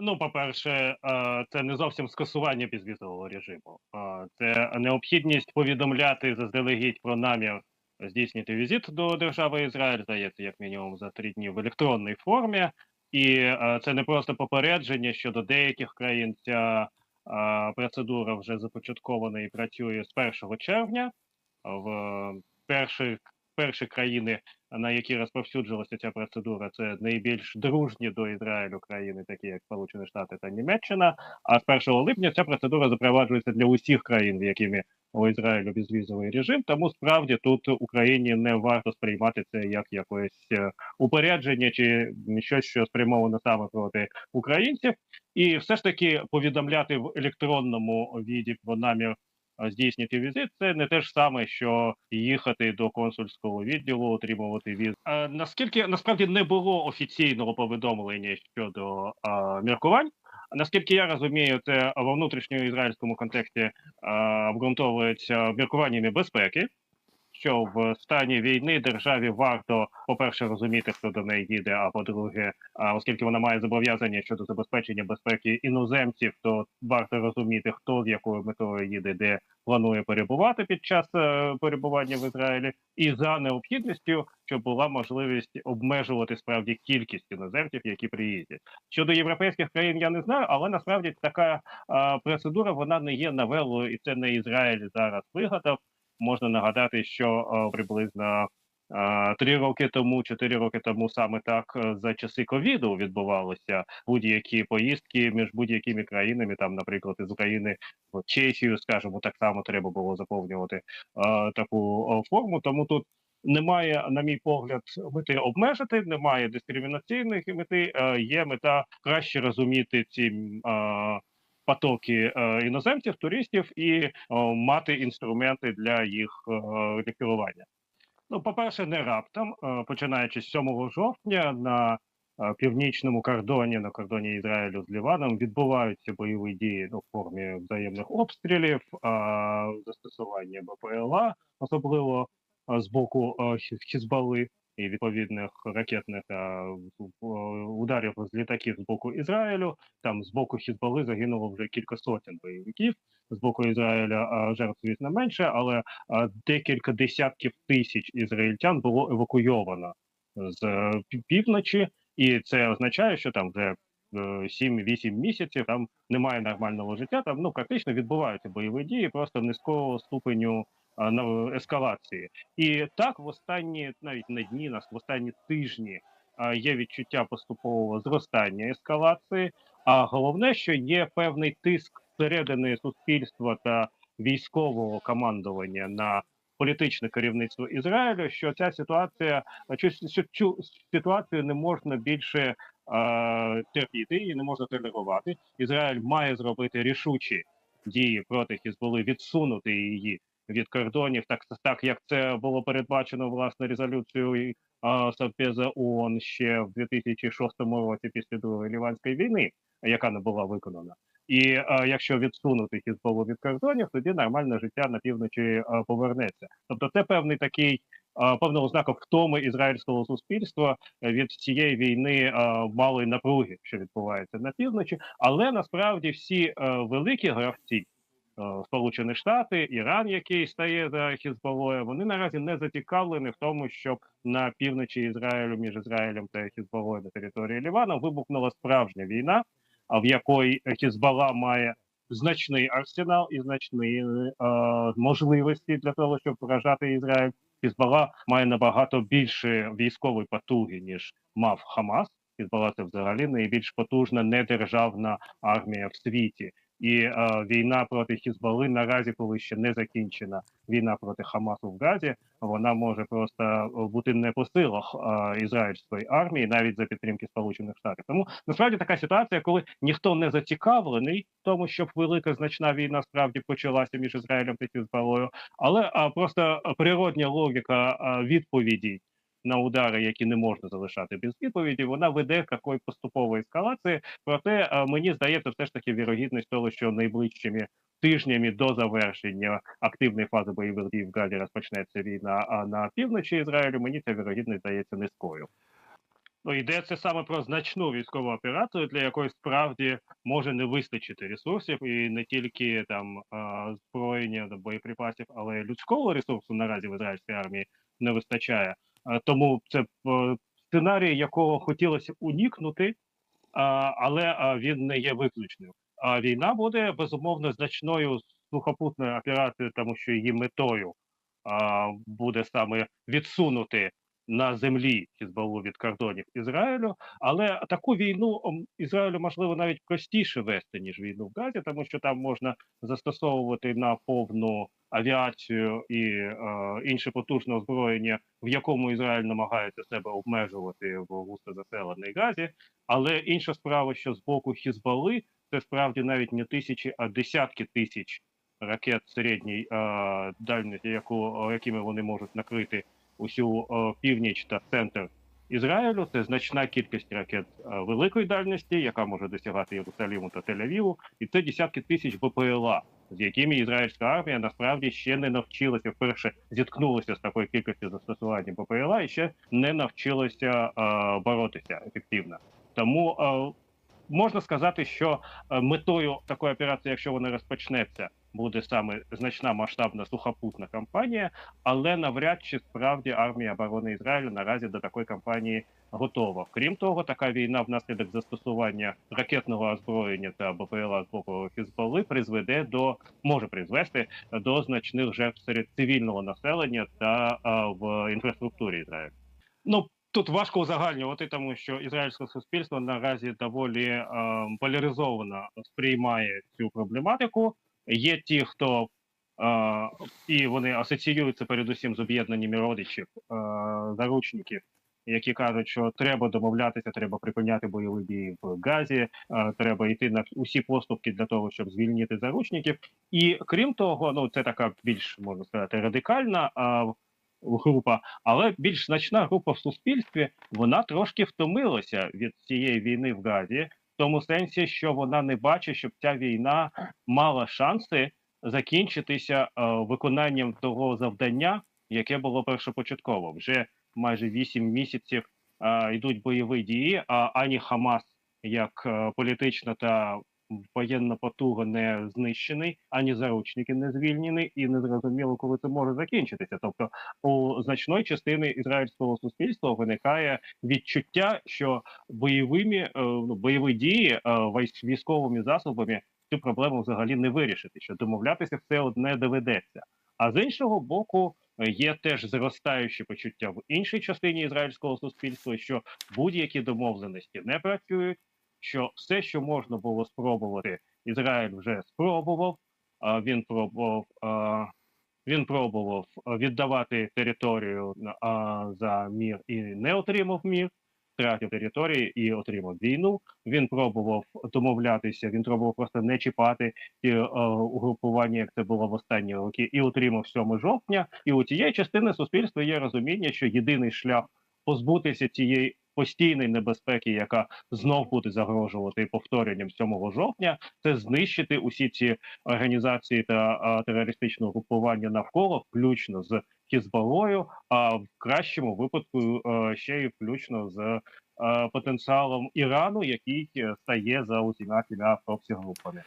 Ну, по-перше, е, це не зовсім скасування безвізового режиму, Е, це необхідність повідомляти заздалегідь про намір здійснити візит до держави Ізраїль, здається, як мінімум за три дні в електронній формі, і е, це не просто попередження щодо деяких країн. Ця процедура вже започаткована і працює з 1 червня. В перші, перші країни, на які розповсюджилася ця процедура, це найбільш дружні до Ізраїлю країни, такі як Сполучені Штати та Німеччина. А з 1 липня ця процедура запроваджується для усіх країн, якими у Ізраїлю безвізовий режим. Тому справді тут Україні не варто сприймати це як якесь е, упередження чи щось, що спрямовано саме проти українців, і все ж таки повідомляти в електронному віді про намір е, здійснити візит. Це не те ж саме, що їхати до консульського відділу, отримувати віз. А наскільки насправді не було офіційного повідомлення щодо а, міркувань. Наскільки я розумію, це во внутрішньоізраїльському контексті а, обґрунтовується міркуваннями безпеки, що в стані війни державі варто, по-перше, розуміти, хто до неї їде, а по-друге, оскільки вона має зобов'язання щодо забезпечення безпеки іноземців, то варто розуміти, хто з якою метою їде, де планує перебувати під час е, перебування в Ізраїлі, і за необхідністю, щоб була можливість обмежувати справді кількість іноземців, які приїздять. Щодо європейських країн, я не знаю, але насправді така а, процедура вона не є новелою, і це не Ізраїль зараз вигадав. Можна нагадати, що а, приблизно а, три роки тому, чотири роки тому, саме так е, за часи ковіду відбувалися будь-які поїздки між будь-якими країнами. Там, наприклад, із України в Чехію, скажімо, так само треба було заповнювати таку форму. Тому тут немає, на мій погляд, мети обмежити, немає дискримінаційних мети. е, Є мета краще розуміти ці е, потоки е, іноземців, туристів і е, мати інструменти для їх е, для керування. Ну, по-перше, не раптом, е, починаючи з 7 жовтня на е, північному кордоні, на кордоні Ізраїлю з Ліваном, відбуваються бойові дії ну, в формі взаємних обстрілів, е, застосування БПЛА, особливо е, з боку е, Хіз- і відповідних ракетних е, ударів з літаків з боку Ізраїлю. Там з боку Хізбалли загинуло вже кілька сотень бойовиків. З боку Ізраїля е, жертв, звісно, менше, але е, декілька десятків тисяч ізраїльтян було евакуйовано з е, півночі, і це означає, що там вже е, 7-8 місяців там немає нормального життя. Там ну практично відбуваються бойові дії, просто низького ступеню на ескалації. І так в останні навіть на дні нас в останні тижні є відчуття поступового зростання ескалації. А головне, що є певний тиск всередини суспільства та військового командування на політичне керівництво Ізраїлю, що ця ситуація що, що цю ситуацію не можна більше е, терпіти і не можна толерувати. Ізраїль має зробити рішучі дії проти Хізболи, відсунути її від кордонів, так так як це було передбачено власне резолюцією а, Совбеза ООН ще в 2006 році після другої ліванської війни, яка не була виконана. І а, якщо відсунути Хізболу від кордонів, тоді нормальне життя на півночі а, повернеться. Тобто, це певний такий а, певного ознака втоми ізраїльського суспільства від цієї війни а, малої напруги, що відбувається на півночі, але насправді всі а, великі гравці. Е, Сполучені Штати, Іран, який стає за Хізбалою, вони наразі не зацікавлені в тому, щоб на півночі Ізраїлю між Ізраїлем та Хізбалою на території Лівана вибухнула справжня війна, а в якої Хізбала має значний арсенал і значні е, можливості для того, щоб вражати Ізраїль. Хізбала має набагато більше військової потуги ніж мав Хамас. Хізбала це взагалі найбільш потужна недержавна армія в світі. І е, війна проти Хізбали наразі, коли ще не закінчена війна проти Хамасу в Газі, вона може просто е, бути не по силах е, ізраїльської армії, навіть за підтримки Сполучених Штатів. Тому насправді така ситуація, коли ніхто не зацікавлений в тому, щоб велика значна війна справді почалася між Ізраїлем та Хізбалою, але а, просто природня логіка а, відповіді на удари, які не можна залишати без відповіді, вона веде такої поступової ескалації. Проте мені здається, все ж таки вірогідність того, що найближчими тижнями до завершення активної фази бойових дій в Газі розпочнеться війна на півночі Ізраїлю. Мені ця вірогідність здається низькою. Ну, йдеться саме про значну військову операцію, для якої справді може не вистачити ресурсів, і не тільки там а, зброєння, боєприпасів, але й людського ресурсу наразі в ізраїльській армії не вистачає. А, тому це е, сценарій, якого хотілося уникнути, але він не є виключним. А війна буде безумовно значною сухопутною операцією, тому що її метою буде саме відсунути на землі Хізбаллу від кордонів Ізраїлю. Але таку війну Ізраїлю можливо навіть простіше вести ніж війну в Газі, тому що там можна застосовувати на повну авіацію і е, інше потужне озброєння, в якому Ізраїль намагається себе обмежувати в густонаселеній Газі. Але інша справа, що з боку Хізбали це справді навіть не тисячі, а десятки тисяч ракет середньої е, дальності, яку, якими вони можуть накрити усю е, північ та центр Ізраїлю. Це значна кількість ракет е, великої дальності, яка може досягати Єрусаліму та Тель-Авіву, і це десятки тисяч БПЛА, з якими ізраїльська армія насправді ще не навчилася вперше зіткнулася з такою кількістю застосування ППЛА і ще не навчилася е, боротися ефективно. Тому е, можна сказати, що метою такої операції, якщо вона розпочнеться, буде саме значна масштабна сухопутна кампанія, але навряд чи справді армія оборони Ізраїлю наразі до такої кампанії готова. Крім того, така війна внаслідок застосування ракетного озброєння та БПЛА з боку Хізбалли призведе до може призвести до значних жертв серед цивільного населення та а, в інфраструктурі Ізраїлю. Ну тут важко узагальнювати, тому що ізраїльське суспільство наразі доволі е, поляризовано сприймає цю проблематику. Є ті, хто е, і вони асоціюються передусім з об'єднаннями родичів, е, заручників, які кажуть, що треба домовлятися, треба припиняти бойові дії в Газі, е, треба йти на усі поступки для того, щоб звільнити заручників. І крім того, ну це така більш можна сказати радикальна е, група, але більш значна група в суспільстві вона трошки втомилася від цієї війни в Газі, тому сенсі, що вона не бачить, щоб ця війна мала шанси закінчитися е, виконанням того завдання, яке було першопочатково. Вже майже вісім місяців е, йдуть бойові дії, а ані Хамас як е, політична та воєнна потуга не знищений, ані заручники не звільнені, і не зрозуміло, коли це може закінчитися. Тобто, у значної частини ізраїльського суспільства виникає відчуття, що бойовими е, ну, бойові дії е, військовими засобами цю проблему взагалі не вирішити. Що домовлятися все одне доведеться. А з іншого боку, е, є теж зростаючі почуття в іншій частині ізраїльського суспільства, що будь-які домовленості не працюють, що все, що можна було спробувати, Ізраїль вже спробував. Він пробував. Він пробував віддавати територію за мір і не отримав мір, втратив території і отримав війну. Він пробував домовлятися. Він пробував просто не чіпати ті угрупування, як це було в останні роки, і отримав 7 жовтня. І у тієї частини суспільства є розуміння, що єдиний шлях позбутися цієї постійної небезпеки, яка знов буде загрожувати повторенням 7 жовтня, це знищити усі ці організації та а, терористичне групування навколо, включно з Хізбалою, а в кращому випадку е, ще й включно з е, потенціалом Ірану, який е, стає за усіма проксі групами.